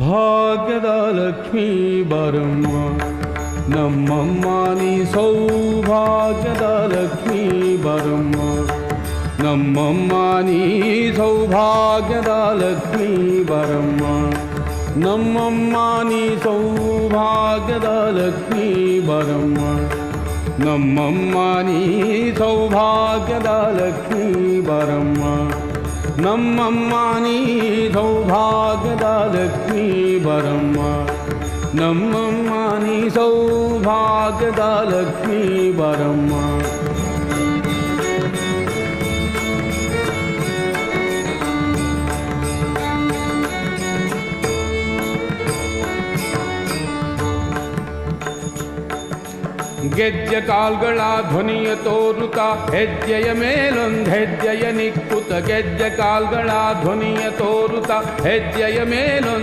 ಭಾಗ್ಯದ ಲಕ್ಷ್ಮೀ ಬರಮ್ಮ ನಮ್ಮಮ್ಮ ನೀ ಸೌಭಾಗ್ಯದ ಲಕ್ಷ್ಮೀ ಬರಮ್ಮ ನಮ್ಮಮ್ಮ ನೀ ಸೌಭಾಗ್ಯದ ಲಕ್ಷ್ಮೀ ಬರಮ್ಮ ನಮ್ಮಮ್ಮ ನೀ ಸೌಭಾಗ್ಯದ ಲಕ್ಷ್ಮೀ ಬರಮ್ಮ ನಮ್ಮಮ್ಮ ನೀ ಸೌಭಾಗ್ಯದ ಲಕ್ಷ್ಮೀ ಬರಮ್ಮ ನಮ್ಮಮ್ಮ ನೀ ಸೌಭಾಗ್ಯದ ಲಕ್ಷ್ಮೀ ಬರಮ್ಮ ನಮ್ಮಮ್ಮ ನೀ ಸೌಭಾಗ್ಯದ ಲಕ್ಷ್ಮೀ ಬರಮ್ಮ ಗೆಜ್ಜೆ ಕಾಲ್ಗಳ ಧ್ವನಿಯ ತೋರುತ್ತ ಹೆಜ್ಜೆಯ ಮೇಲೊಂದು ಹೆಜ್ಜೆಯ ನಿಕ್ಕುತ್ತ ಗೆಜ್ಜೆ ಕಾಲ್ಗಳ ಧ್ವನಿಯ ತೋರುತ್ತ ಹೆಜ್ಜೆಯ ಮೇಲೊಂದು